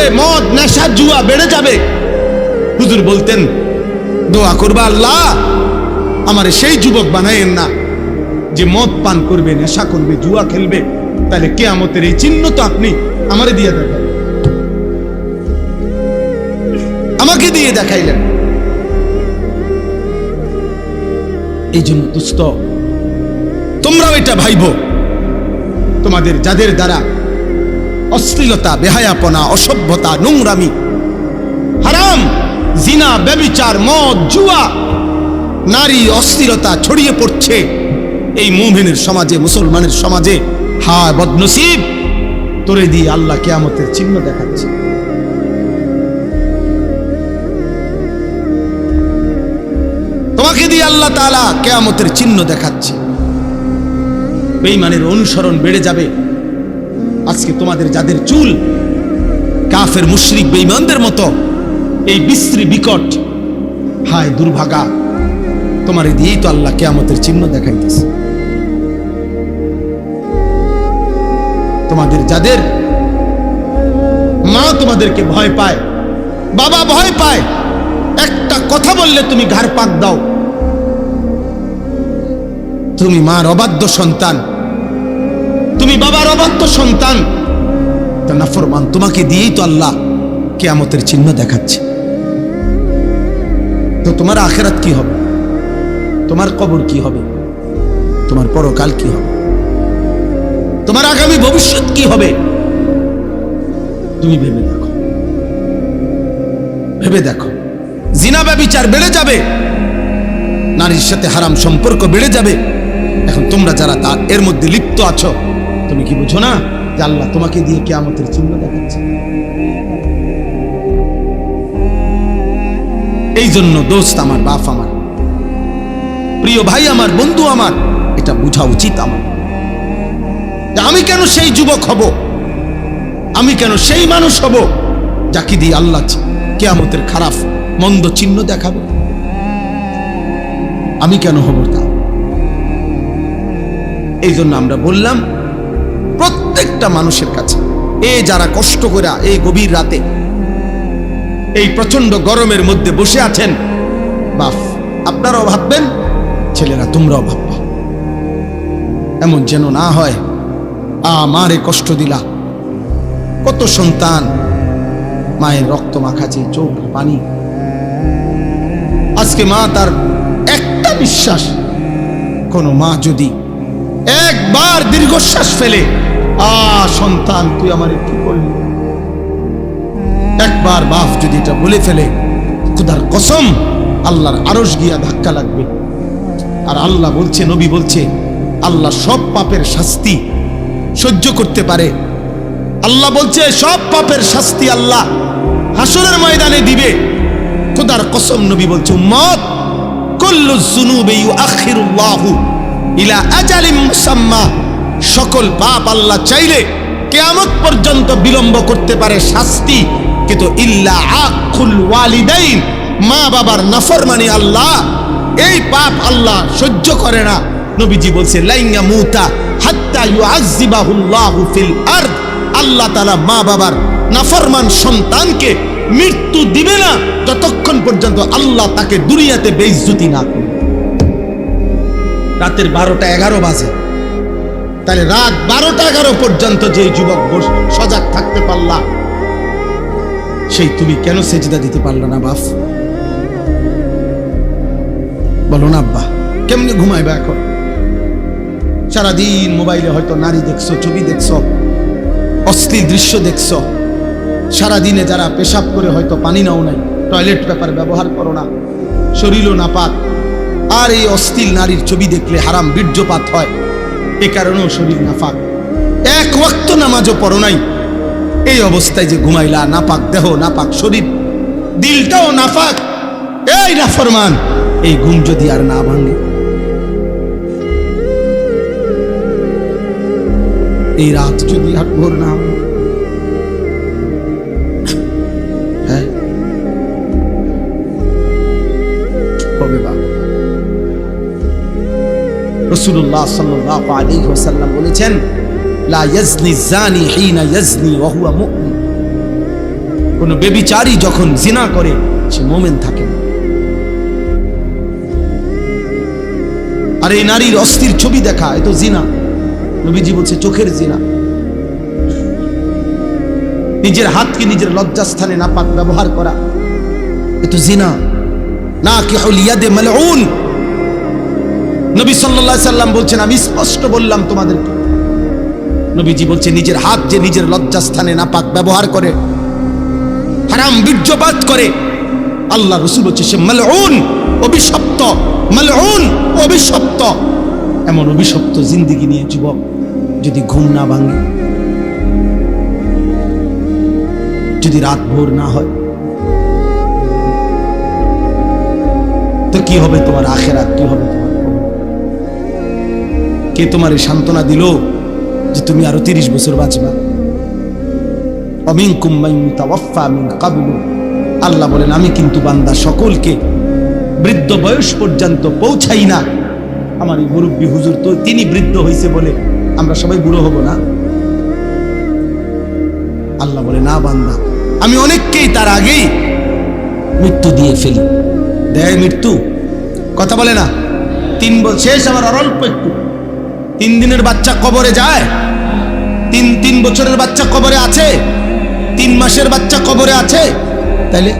করবে মদ, নেশা, জুয়া বেড়ে যাবে। হুজুর বলতেন, দোয়া করবা আল্লাহ, আমার সেই যুবক বানায়েন না। যে মদ পান করবে, নেশা করবে, জুয়া খেলবে, তাহলে কেয়ামতের এই চিহ্ন তো আপনি আমারে দিয়ে দেখাই আমাকে দিয়ে দেখাইলেন। এই জন্য দুস্থ, তোমরাও এটা ভাইব। তোমাদের যাদের দ্বারা অশ্লীলতা, বেহায়াপনা, অসভ্যতা, নোংরামি। হারাম, জিনা, ব্যবিচার, মদ, জুয়া। নারী অস্থিরতা ছড়িয়ে পড়ছে এই মুমিনের সমাজে, মুসলমানের সমাজে। হায় বদনসিব, তোরে দিয়ে আল্লাহ কেয়ামতের চিহ্ন দেখাচ্ছে। তোমাকে দিয়ে আল্লাহ তাআলা কেয়ামতের চিহ্ন দেখাচ্ছে। বেইমানের অনুসরণ বেড়ে যাবে। আজকে তোমাদের যাদের চুল কাফের মুশরিক বেঈমানদের মতো, এই বিশ্রী বিকট, হায় দুর্ভাগা, তোমার দিয়েই তো আল্লাহ কেয়ামতের চিহ্ন দেখাইতেছে। তোমাদের যাদের মা তোমাদেরকে ভয় পায়, বাবা ভয় পায়, একটা কথা বললে তুমি ঘাড় পাক দাও। তুমি মার অবাধ্য সন্তান তুমি বাবার অবাধ্য সন্তান। তা নাফরমান, তোমাকে দিয়েই তো আল্লাহ কেয়ামতের চিহ্ন দেখাচ্ছে। তো তোমার আখেরাত কি হবে? তোমার কবর কি হবে? তোমার পরকাল কি হবে? তোমার আগামী ভবিষ্যৎ কি হবে? তুমি ভেবে দেখো। ভেবে দেখো। জিনা ব্যবিচার বেড়ে যাবে। নারীর সাথে হারাম সম্পর্ক বেড়ে যাবে। এখন তোমরা যারা তার, এর মধ্যে লিপ্ত আছো তুমি কি বুঝো না যে আল্লাহ তোমাকে দিয়ে কেয়ামতের চিহ্ন দেখাচ্ছে? এই জন্য দোস্ত আমার বাপ আমার, প্রিয় ভাই আমার, বন্ধু আমার, এটা বোঝা উচিত আমার। আমি কেন সেই যুবক হব? আমি কেন সেই মানুষ হব যাকে দিয়ে আল্লাহ কেয়ামতের খারাপ, মন্দ চিহ্ন দেখাবে? আমি কেন হব তা? এই জন্য আমরা বললাম প্রত্যেকটা মানুষের কাছে। এ যারা কষ্ট করে এই গভীর রাতে এই প্রচণ্ড গরমের মধ্যে বসে আছেন, বাফ, আপনারাও ভাববেন, ছেলেরা তোমরাও ভাববা। এমন যেন না হয়, আমারে কষ্ট দিলা। কত সন্তান, মায়ের রক্ত মাখাছে চোখ, পানি। আজকে মা তার একটা বিশ্বাস, কোন মা যদি একবার দীর্ঘশ্বাস ফেলে সন্তান, তুই আমার কি করলি? একবার বাপ যদি এটা বলে ফেলে, খুদার কসম, আল্লাহর আরস গিয়া ধাক্কা লাগবে। আর আল্লাহ বলছে, নবী বলছে, আল্লাহ সব পাপের শাস্তি সহ্য করতে পারে। আল্লাহ বলছে, সব পাপের শাস্তি আল্লাহ হাসরের ময়দানে দিবে। খুদার কসম, নবী বলছে, উম্মত কুল্লু যুনুবি ইউআখিরুল্লাহু ইলা আজালিম মুসাম্মা। সকল পাপ আল্লাহ চাইলে কেয়ামত পর্যন্ত বিলম্ব করতে পারে শাস্তি। কিন্তু ইল্লা আকুল ওয়ালিদাইন, মা বাবার নাফরমানি আল্লাহ। এই পাপ আল্লাহ সহ্য করে না। নবীজি বলছে লাইঙ্গা মুতা হাত্তা ইউআযিবাহুল্লাহু ফিল আরদ। আল্লাহ তাআলা মা বাবার নাফরমান সন্তানকে মৃত্যু দিবে না যতক্ষণ পর্যন্ত আল্লাহ তাকে দুনিয়াতে বেইজ্জতি না করবে রাতের বারোটা এগারো বাজে। তাহলে রাত বারোটা এগারো পর্যন্ত যে যুবক সজাগ থাকতে পারলা, সেই তুমি কেন সেজদা দিতে পারলা না বাপ? বলো না আব্বা, কেমনি ঘুমাইবা এখন? সারাদিন মোবাইলে হয়তো নারী দেখছ, ছবি দেখছ, অশ্লীল দৃশ্য দেখছ। সারাদিনে যারা পেশাব করে হয়তো পানি নাও নাই, টয়লেট পেপার ব্যবহার করো না, শরীরও নাপাক। আর এই অশ্লীল নারীর ছবি দেখলে হারাম, বীর্যপাত হয়। এ কারণেও শরীর নাফাক। এক ওয়াক্ত নামাজও পড়ো নাই। এই অবস্থায় যে ঘুমাইলা, নাপাক দেহ, নাপাক শরীর, দিলটাও নাফাক। এই নাফরমান, এই ঘুম যদি আর না ভাঙে। এই রাত যদি আর ভোর না হয়। হ্যাঁ? রসুল্লাহ সাল্লাল্লাহু আলাইহি ওয়াসাল্লাম বলেছেন কোন যখন জিনা করে, সে মোমেন থাকে আর এই নারীর অস্থির ছবি দেখা, এ তো জিনা। নবীজি বলছে, চোখের জিনা। নিজের হাতকে নিজের লজ্জাস্থানে নাপাক ব্যবহার করা, এ তো জিনা। না কি হলিয়াদে মালউন নবী আলাইহি সাল্লাম বলছেন, আমি স্পষ্ট বললাম তোমাদেরকে। নবীজি বলছে নিজের হাত যে নিজের লজ্জাস্থানে নাপাক ব্যবহার করে, হারাম বীর্যপাত করে, আল্লাহ রসুল হচ্ছে সে মালউন, অভিশপ্ত মালউন, অভিশপ্ত। এমন অভিশপ্ত জিন্দিগি নিয়ে যুবক যদি ঘুম না ভাঙে, যদি রাত ভোর না হয়, তো কি হবে তোমার আখেরাত? কি হবে? কে তোমার এই সান্ত্বনা দিল যে তুমি আরও তিরিশ বছর বাঁচবা? অমিনকুম মান ইউতাওয়াফা মিন কাবলু। আল্লাহ বলেন, আমি কিন্তু বান্দা সকলকে বৃদ্ধ বয়স পর্যন্ত পৌঁছাই না। আমার এই মুরব্বী হুজুর তো তিনি বৃদ্ধ হয়েছে বলে আমরা সবাই বুড়ো হব না। আল্লাহ বলে, না বান্দা, আমি অনেককেই তার আগেই মৃত্যু দিয়ে ফেলি। দেয় মৃত্যু? কথা বলে না? তিন বছর, শেষ আমার অল্প একটু। তিন দিনের বাচ্চা কবরে যায়? তিন তিন বছরের বাচ্চা কবরে আছে? তিন মাসের বাচ্চা কবরে আছে? তাইলে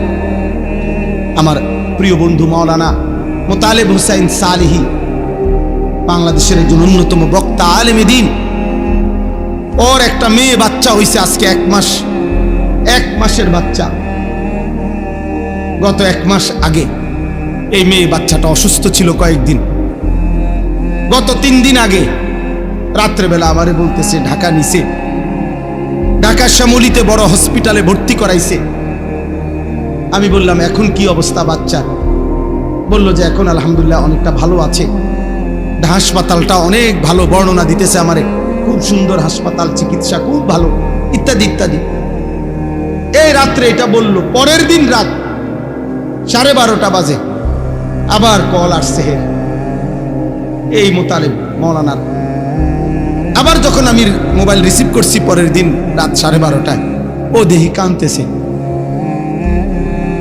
আমার প্রিয় বন্ধু মাওলানা মোতালেব হুসাইন সালিহি বাংলাদেশের একজন অন্যতম বক্তা, আলেমে দিন। ওর একটা মেয়ে বাচ্চা হইছে আজকে এক মাস। এক মাসের বাচ্চা। গত এক মাস আগে এই মেয়ে বাচ্চাটা অসুস্থ ছিল কয়েকদিন। গত তিন দিন আগে রাত্রেবেলা আমারে বলতেছে, ঢাকা নিছে। ঢাকা শ্যামলিতে বড় হসপিটালে ভর্তি করাইছে। আমি বললাম, এখন কি অবস্থা বাচ্চার বলল যে, এখন আলহামদুলিল্লাহ অনেকটা ভালো আছে। হাসপাতালটা অনেক ভালো বর্ণনা দিতেছে আমারে। খুব সুন্দর হাসপাতাল, চিকিৎসা খুব ভালো। ইত্যাদি ইত্যাদি। এই রাত্রে এটা বলল, পরের দিন রাত সাড়ে বারোটা বাজে। আবার কল আসছে এই মোতালেব, মৌলানার আবার যখন আমি মোবাইল রিসিভ করছি পরের দিন রাত সাড়ে বারোটায়, ও দেহি কানতেছে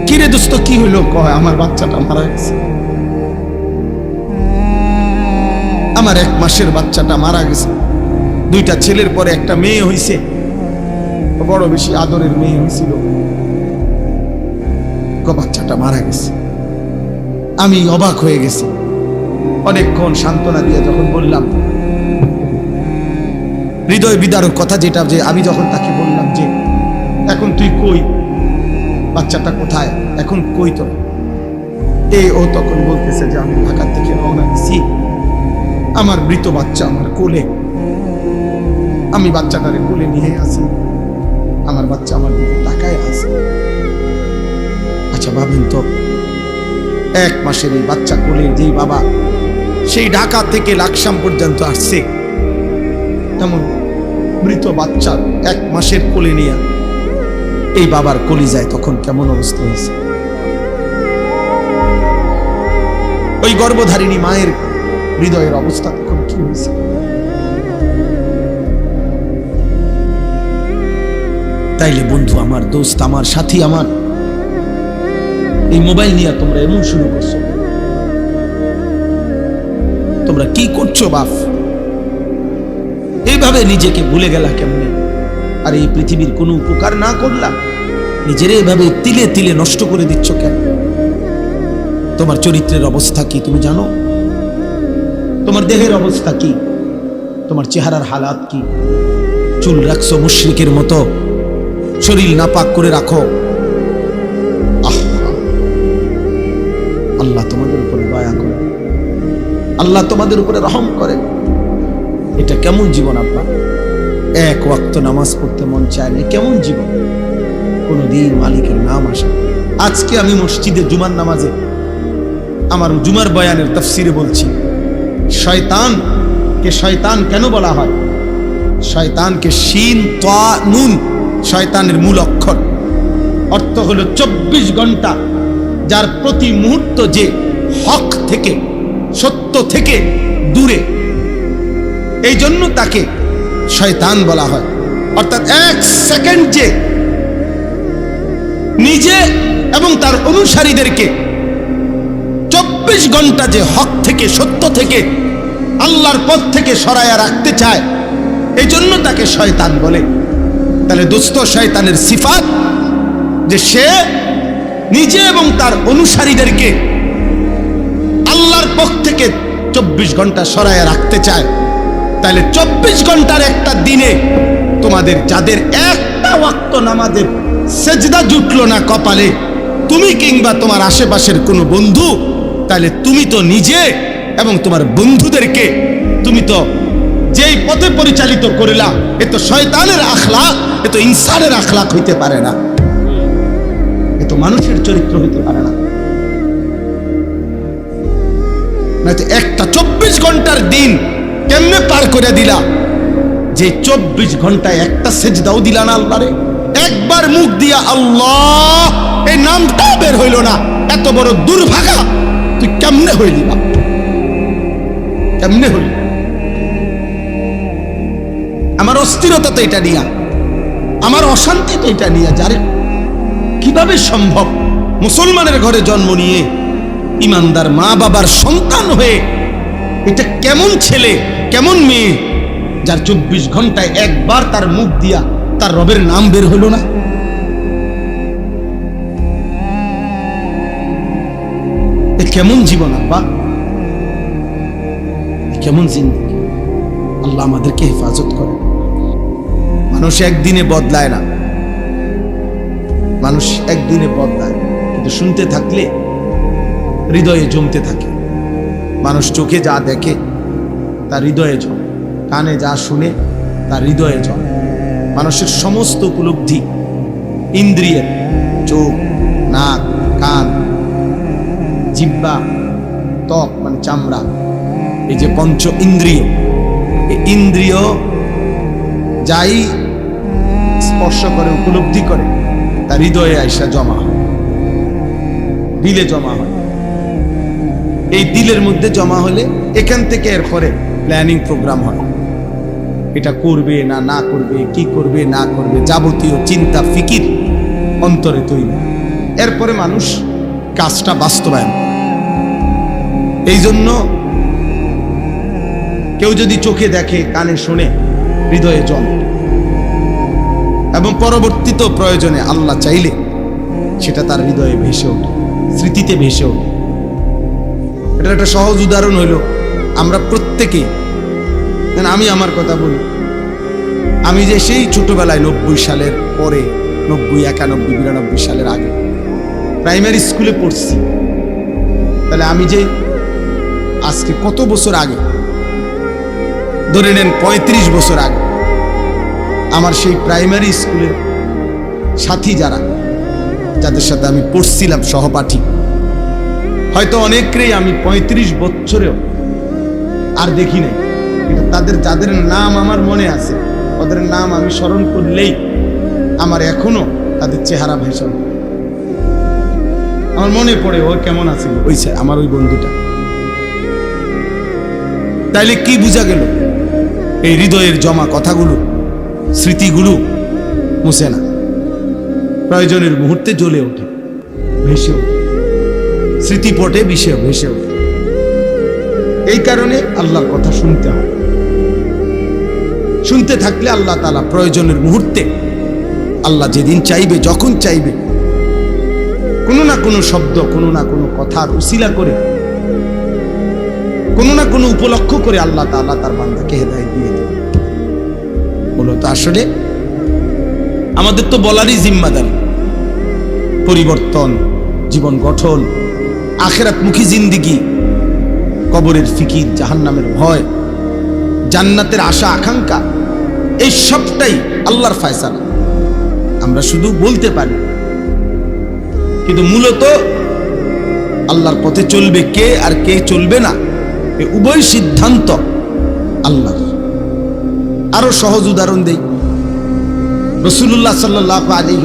কিরে দোস্ত, কি হইল কয়, আমার বাচ্চাটা মারা গেছে। আমার এক মাসের বাচ্চাটা মারা গেছে। দুইটা ছেলের পরে একটা মেয়ে হইছে। বড় বেশি আদরের মেয়ে হয়েছিল বাচ্চাটা মারা গেছে। আমি অবাক হয়ে গেছি। অনেকক্ষণ সান্ত্বনা দিয়ে যখন বললাম হৃদয় বিদারক কথা যেটা যে আমি যখন তাকে বললাম যে, এখন তুই কই? বাচ্চাটা কোথায়? এখন কই তো এ ও তখন বলতেছে যে, আমি ঢাকা থেকে রওনা দিছি। আমার মৃত বাচ্চা আমার কোলে। আমি বাচ্চাটারে কোলে নিয়ে আসি আমার বাচ্চা আমার দিকে তাকায় আছে। আচ্ছা ভাবেন তো, এক মাসের এই বাচ্চা কোলে যেই বাবা সেই ঢাকা থেকে লাকসাম পর্যন্ত আসছে এমন মৃত বাচ্চা এক মাসের কোলে নিয়ে এই বাবার কলি যায় তখন কেমন অবস্থা হয়েছে? ওই গর্ভধারিণী মায়ের হৃদয়ের অবস্থা তখন কি হয়েছে? তাইলে বন্ধু, আমার দোস্ত, আমার সাথী, আমার এই মোবাইল নিয়ে তোমরা এমন শুরু করছ। তোমরা কি করছ, বাপ? এইভাবে নিজেকে ভুলে গেলা কেমনে? আর এই পৃথিবীর কোনো উপকার না করলাম নিজের এভাবে তিলে তিলে নষ্ট করে দিচ্ছ কেন? তোমার চরিত্রের অবস্থা কি তুমি জানো? তোমার দেহের অবস্থা কি? তোমার চেহারার হালাত কি? চুল রাখছো মুশ্রিকের মতো। শরীর নাপাক করে রাখো! আল্লাহ তোমাদের উপরে দয়া করে। আল্লাহ তোমাদের উপরে রহম করে। এটা কেমন জীবন আপনার এক ওয়াক্ত নামাজ পড়তে মন চায় না, কেমন জীবন? কোনদিন মালিকের নাম আসে আজকে আমি মসজিদে জুমার নামাজে আমার জুমার বয়ানের তফসিরে বলছি, শয়তান কে শয়তান কেন বলা হয়? শয়তানকে শিন, তা, নুন, শয়তানের মূল অক্ষর। অর্থ হলো চব্বিশ ঘণ্টা যার প্রতি মুহূর্ত যে হক থেকে, সত্য থেকে দূরে এই জন্য তাকে শয়তান বলা হয়। অর্থাৎ এক সেকেন্ড যে নিজে এবং তার অনুসারীদেরকে চব্বিশ ঘণ্টা যে হক থেকে, সত্য থেকে, আল্লাহর পথ থেকে সরায়া রাখতে চায় এই জন্য তাকে শয়তান বলে। তাহলে দুস্থ শয়তানের সিফাত যে সে নিজে এবং তার অনুসারীদেরকে আল্লাহর পক্ষ থেকে চব্বিশ ঘণ্টা সরায়া রাখতে চায়। তাহলে চব্বিশ ঘণ্টার একটা দিনে তোমাদের যাদের একটা ওয়াক্ত নামাজের সেজদা জুটলো না কপালে, তুমি কিংবা তোমার আশেপাশের কোনো বন্ধু, তাহলে তুমি তো নিজে এবং তোমার বন্ধুদেরকে তুমি তো যেই পথে পরিচালিত করিলা, এ তো শয়তানের আখলাক এ তো ইনসানের আখলাক হইতে পারে না। এ তো মানুষের চরিত্র হইতে পারে না। একটা চব্বিশ ঘণ্টার দিন কেমনে পার করে দিলা? যে চব্বিশ ঘন্টায় একটা সেজদাও দিলা না আল্লাহরে? একবার মুখ দিয়া আল্লাহ, এই নামটাও বের হইল না। এত বড় দুর্ভাগা, তুই কেমনে হইলি না কেমনে হইলি? আমার অস্থিরতা তো এটা নিয়া, আমার অশান্তি তো এটা নিয়ে, যারে কীভাবে সম্ভব মুসলমানের ঘরে জন্ম নিয়ে ইমানদার মা বাবার সন্তান হয়ে, এটা কেমন ছেলে কেমন মেয়ে? যার চব্বিশ ঘন্টায় একবার তার মুখ দিয়া তার রবের নাম বের হলো না? কেমন জীবন, আব্বা? কেমন জিন্দিগি? আল্লাহ আমাদেরকে হেফাজত করে মানুষ একদিনে বদলায় না। মানুষ একদিনে বদলায়। কিন্তু শুনতে থাকলে হৃদয়ে জমতে থাকে। মানুষ চোখে যা দেখে তার হৃদয়ে জমে কানে যা শুনে তার হৃদয়ে জমে মানুষের সমস্ত উপলব্ধি, ইন্দ্রিয়ের চোখ, নাক, কান জিব্বা ত্বক মানে চামড়া, এই যে পঞ্চ ইন্দ্রিয়, এই ইন্দ্রিয় যাই স্পর্শ করে, উপলব্ধি করে, তার হৃদয়ে আইসা জমা হয়। দিলে জমা হয়। এই দিলের মধ্যে জমা হলে এখান থেকে এরপরে প্ল্যানিং প্রোগ্রাম হয়। এটা করবে না না করবে, কি করবে, না করবে, যাবতীয় চিন্তা, ফিকির অন্তরে তৈরি। এরপরে মানুষ কাজটা বাস্তবায়ন এই জন্য কেউ যদি চোখে দেখে, কানে শোনে, হৃদয়ে জল। এবং পরবর্তীত প্রয়োজনে আল্লাহ চাইলে সেটা তার হৃদয়ে ভেসে ওঠে, স্মৃতিতে ভেসে ওঠে। এটার একটা সহজ উদাহরণ হইল আমরা প্রত্যেকেই, যেন আমি আমার কথা বলি, আমি যে সেই ছোটবেলায় নব্বই সালের পরে, নব্বই, একানব্বই, বিরানব্বই সালের আগে প্রাইমারি স্কুলে পড়ছি। তাহলে আমি যে আজকে কত বছর আগে, ধরে নেন পঁয়ত্রিশ বছর আগে, আমার সেই প্রাইমারি স্কুলের সাথী যারা, যাদের সাথে আমি পড়ছিলাম সহপাঠী, হয়তো অনেককেই আমি পঁয়ত্রিশ বছরেও আর দেখি নাই। কিন্তু তাদের যাদের নাম আমার মনে আছে, ওদের নাম আমি স্মরণ করলেই আমার এখনও তাদের চেহারা ভেসে ওঠে। আমার মনে পড়ে ও কেমন আছে? ওই আমার ওই বন্ধুটা। তাইলে কি বোঝা গেল? এই হৃদয়ের জমা কথাগুলো, স্মৃতিগুলো মুছে না। প্রয়োজনের মুহূর্তে জ্বলে ওঠে। ভেসে ওঠে। স্মৃতিপটে বিষে ভেসে ওঠে। এই কারণে আল্লাহর কথা শুনতে হয় শুনতে থাকলে আল্লাহ তালা প্রয়োজনের মুহূর্তে আল্লাহ যেদিন চাইবে, যখন চাইবে, কোনো না কোনো শব্দ, কোনো না কোনো কথার উসিলা করে, কোনো না কোনো উপলক্ষ করে আল্লাহ তাআলা তার বান্দাকে হেদায় দিয়ে দেবে মূলত আসলে, আমাদের তো বলারই জিম্মাদারি। পরিবর্তন, জীবন গঠন, আখেরাতমুখী জিন্দিগি কবরের ফিকির, জাহান্নামের ভয়, জান্নাতের আশা, আকাঙ্ক্ষা, এই সবটাই আল্লাহর ফায়সালা। আমরা শুধু বলতে পারি, কিন্তু মূলত আল্লাহর পথে চলবে কে আর কে চলবে না, এ উভয় সিদ্ধান্ত আল্লাহর। আরও সহজ উদাহরণ দেই। রসুল্লাহ সাল্লাহ আলী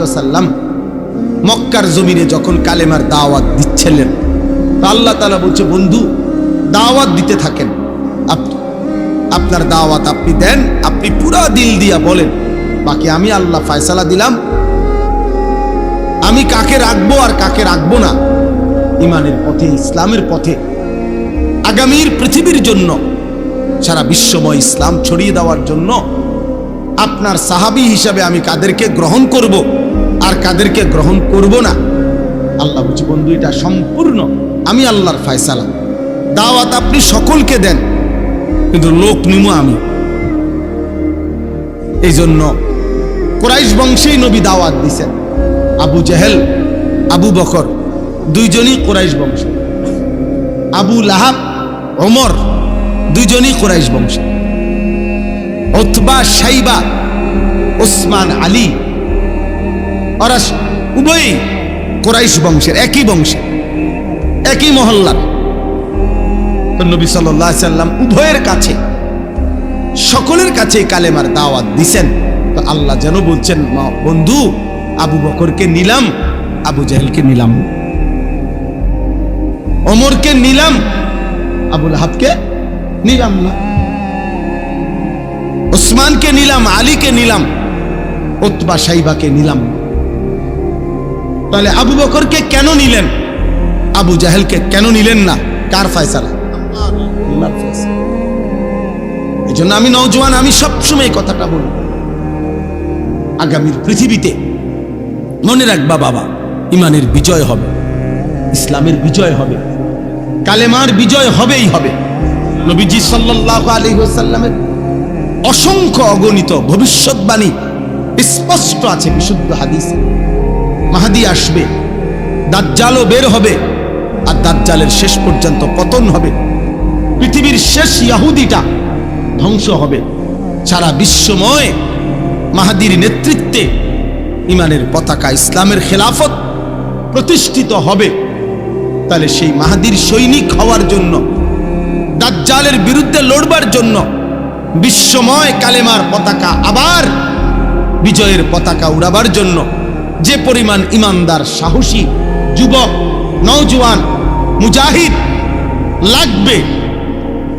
মক্কার জমিনে যখন কালেমার দাওয়াত দিচ্ছিলেন আল্লাহ তালা বলছে, বন্ধু দাওয়াত দিতে থাকেন। আপ- আপনার দাওয়াত আপনি দেন, আপনি পুরা দিল দিয়া বলেন, বাকি আমি আল্লাহ ফায়সালা দিলাম। আমি কাকে রাখব আর কাকে রাখব না? ইমানের পথে, ইসলামের পথে, আগামীর পৃথিবীর জন্য, সারা বিশ্বময় ইসলাম ছড়িয়ে দেওয়ার জন্য, আপনার সাহাবি হিসাবে আমি কাদেরকে গ্রহণ করব আর কাদেরকে গ্রহণ করব না। আল্লাহ বলছি, বন্ধু, এটা সম্পূর্ণ। আমি আল্লাহর ফায়সালা। দাওয়াত আপনি সকলকে দেন। কিন্তু লোক নিমো আমি। এই জন্য কোরাইশ বংশেই নবী দাওয়াত দিছেন। আবু জেহেল, আবু বকর, দুইজনই কোরাইশ বংশ। আবু লাহাব, ওমর, দুইজনই কোরাইশ বংশ। অথবা সাইবা ওসমান আলী। ওরা উভয়ই কোরাইশ বংশের, একই বংশে একই মহল্লার। নবী সাল্লাম উভয়ের কাছে, সকলের কাছে কালেমার দাওয়াত দিছেন। তো আল্লাহ যেন বলছেন, "মা- বন্ধু, আবু বকরকে নিলাম, আবু জাহেলকে নিলাম। না। ওমরকে নিলাম, আবুল হাবকে নিলাম না। ওসমানকে নিলাম, আলীকে নিলাম ওতবা সাইবাকে নিলাম। তাহলে আবু বকরকে কেন নিলেন? আবু জাহেলকে কেন নিলেন না? কার ফয়সালা? এই জন্য আমি নওজোয়ান, আমি সবসময় কথাটা বলি আগামীর পৃথিবীতে মনে রাখবা বাবা, ইমানের বিজয় হবে, ইসলামের বিজয় হবে, কালেমার বিজয় হবেই হবে। নবীজি সাল্লাল্লাহু আলাইহি ওয়াসাল্লামের অসংখ্য অগণিত ভবিষ্যৎবাণী স্পষ্ট আছে, বিশুদ্ধ হাদিসে। মাহাদি আসবে, দাজ্জালও বের হবে, আর দাজ্জালের শেষ পর্যন্ত পতন হবে। পৃথিবীর শেষ ইয়াহুদিটা ধ্বংস হবে। সারা বিশ্বময় মাহাদির নেতৃত্বে ইমানের পতাকা ইসলামের খেলাফত প্রতিষ্ঠিত হবে। তাহলে সেই মাহাদির সৈনিক হওয়ার জন্য, দাজ্জালের বিরুদ্ধে লড়বার জন্য বিশ্বময় কালেমার পতাকা আবার বিজয়ের পতাকা উড়াবার জন্য যে পরিমাণ ইমানদার, সাহসী, যুবক, নওজোয়ান, মুজাহিদ লাগবে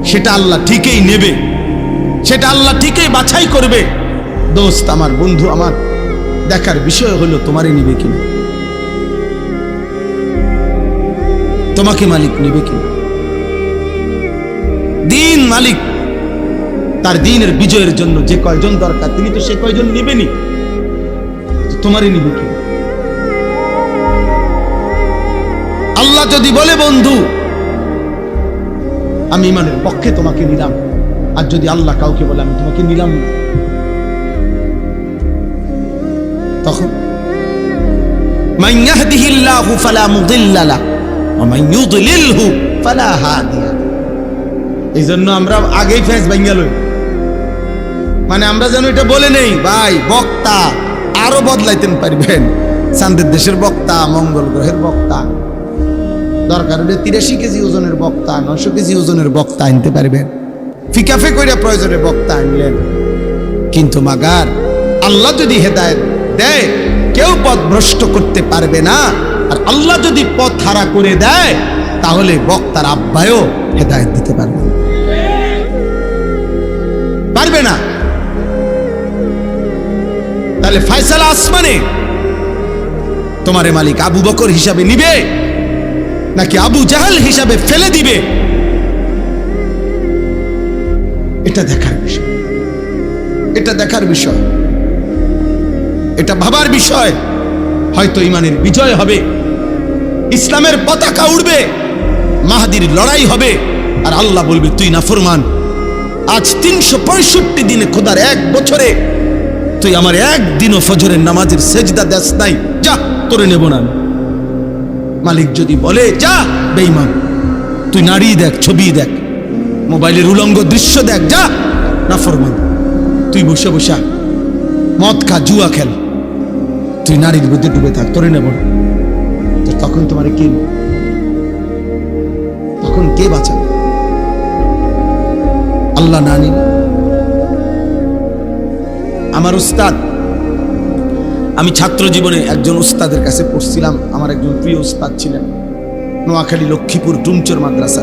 সেটা আল্লাহ ঠিকই নেবে। সেটা আল্লাহ ঠিকই বাছাই করবে। দোস্ত, আমার বন্ধু, আমার দেখার বিষয় হলো তোমারই নিবে কিনা? তোমাকে মালিক নেবে কিনা? দিন মালিক, তার দিনের বিজয়ের জন্য যে কয়জন দরকার, তিনি তো সে কয়জন নেবেনি তোমারই নিবে কি আল্লাহ যদি বলে, বন্ধু আমি ইমানের পক্ষে তোমাকে নিলাম। আর যদি আল্লাহ কাউকে বলে আমি তোমাকে নিলাম না, তখন এই জন্য আমরা আগেই মানে আমরা যেন এটা বলে নেই, ভাই, বক্তা, আরও বদলাইতেন পারবেন। চান্দের দেশের বক্তা, মঙ্গল গ্রহের বক্তা। দরকার হলে তিরাশি কেজি ওজনের বক্তা নশো কেজি ওজনের বক্তা আনতে পারবেন ফিকাফে কইরা প্রয়োজনে বক্তা আনলেন। কিন্তু মাগার, আল্লাহ যদি হেদায়েত দেয়, কেউ পথ ভ্রষ্ট করতে পারবে না। আর আল্লাহ যদি পথ হারা করে দেয়, তাহলে বক্তার আব্বায়ও হেদায়েত দিতে পারবে পারবে না। তাহলে ফায়সালা আসমানে তোমারে মালিক আবু বকর হিসাবে নিবে। নাকি আবু জাহাল হিসাবে ফেলে দিবে? এটা দেখার বিষয়। এটা দেখার বিষয়। এটা ভাবার বিষয়। হয়তো ইমানের বিজয় হবে। ইসলামের পতাকা উড়বে। মাহাদির লড়াই হবে। আর আল্লাহ বলবে, তুই না ফরমান আজ তিনশো পঁয়ষট্টি দিনে খোদার এক বছরে তুই আমার একদিনও ফজরের নামাজের সেজদা দেশ নাই। যা করে নেব না। মালিক যদি বলে, যা বেইমান তুই নারী দেখ, ছবি দেখ, মোবাইলের উলঙ্গ দৃশ্য দেখ, যা, না ফরমান, তুই বসে বসা মদ খা, জুয়া খেল, তুই নারীর মধ্যে ডুবে থাক, তোরে নেব তখন তোমার কে? তখন কে বাঁচাবে? আল্লাহ না নিলে। আমার উস্তাদ আমি ছাত্র জীবনে একজন উস্তাদের কাছে পড়ছিলাম। আমার একজন প্রিয় উস্তাদ ছিলেন নোয়াখালী লক্ষ্মীপুর ডুমচর মাদ্রাসা।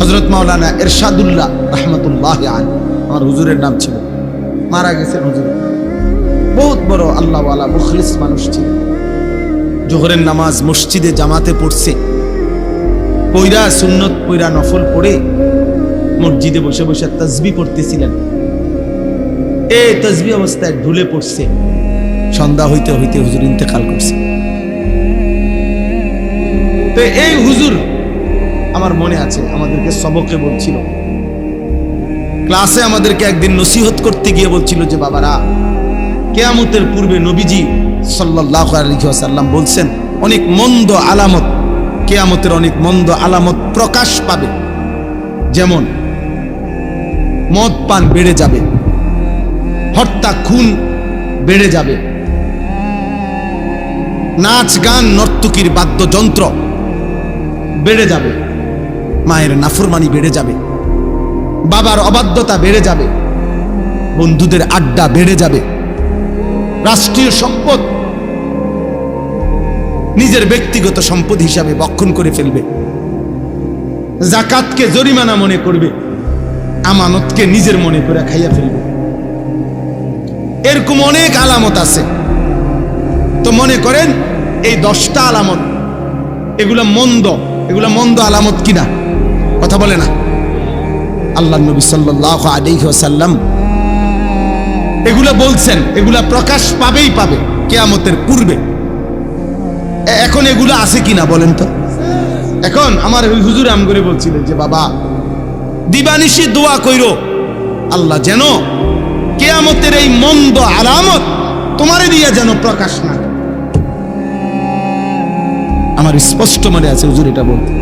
হজরত মাওলানা এরশাদুল্লাহ রহমতুল্লাহ আল আমার হুজুরের নাম ছিল। মারা গেছেন হুজুর। বহুত বড় আল্লাহওয়ালা, মুখলিস মানুষ ছিলেন। জোহরের নামাজ মসজিদে জামাতে পড়ছে। পৈরা সুন্নত পৈরা নফল পড়ে মসজিদে বসে বসে তসবি পড়তেছিলেন। এই তসবি অবস্থায় ঢুলে পড়ছে। সন্ধ্যা হইতে হইতে হুজুর ইন্তেকাল করছে। তো এই হুজুর আমার মনে আছে, আমাদেরকে সবকে বলছিল। ক্লাসে আমাদেরকে একদিন নসিহত করতে গিয়ে বলছিল যে, বাবারা, কেয়ামতের পূর্বে নবীজি সাল্লাহ আলহিহাসাল্লাম বলছেন, অনেক মন্দ আলামত, কেয়ামতের অনেক মন্দ আলামত প্রকাশ পাবে। যেমন, মদ পান বেড়ে যাবে হত্যা খুন বেড়ে যাবে নাচ গান নর্তকীর বাদ্যযন্ত্র। বেড়ে যাবে। মায়ের নাফরমানি বেড়ে যাবে। বাবার অবাধ্যতা বেড়ে যাবে। বন্ধুদের আড্ডা বেড়ে যাবে। রাষ্ট্রীয় সম্পদ নিজের ব্যক্তিগত সম্পদ হিসাবে বক্ষণ করে ফেলবে। জাকাতকে জরিমানা মনে করবে। আমানতকে নিজের মনে করে খাইয়া ফেলবে। এরকম অনেক আলামত আছে। তো মনে করেন, এই দশটা আলামত, এগুলা মন্দ এগুলা মন্দ আলামত কিনা? কথা বলে না। আল্লাহ নবী সাল্লাহ আলাইহি ওয়াসাল্লাম এগুলা বলছেন, এগুলা প্রকাশ পাবেই পাবে, কেয়ামতের পূর্বে। এখন এগুলো আছে কিনা বলেন তো? এখন আমার হুজুর আম করে বলছিলেন যে, বাবা, দিবানিশি দোয়া কইরো, আল্লাহ যেন কেয়ামতের এই মন্দ আলামত তোমারে দিয়া যেন প্রকাশ না। আমার স্পষ্ট মনে আছে হুজুর এটা বলতে।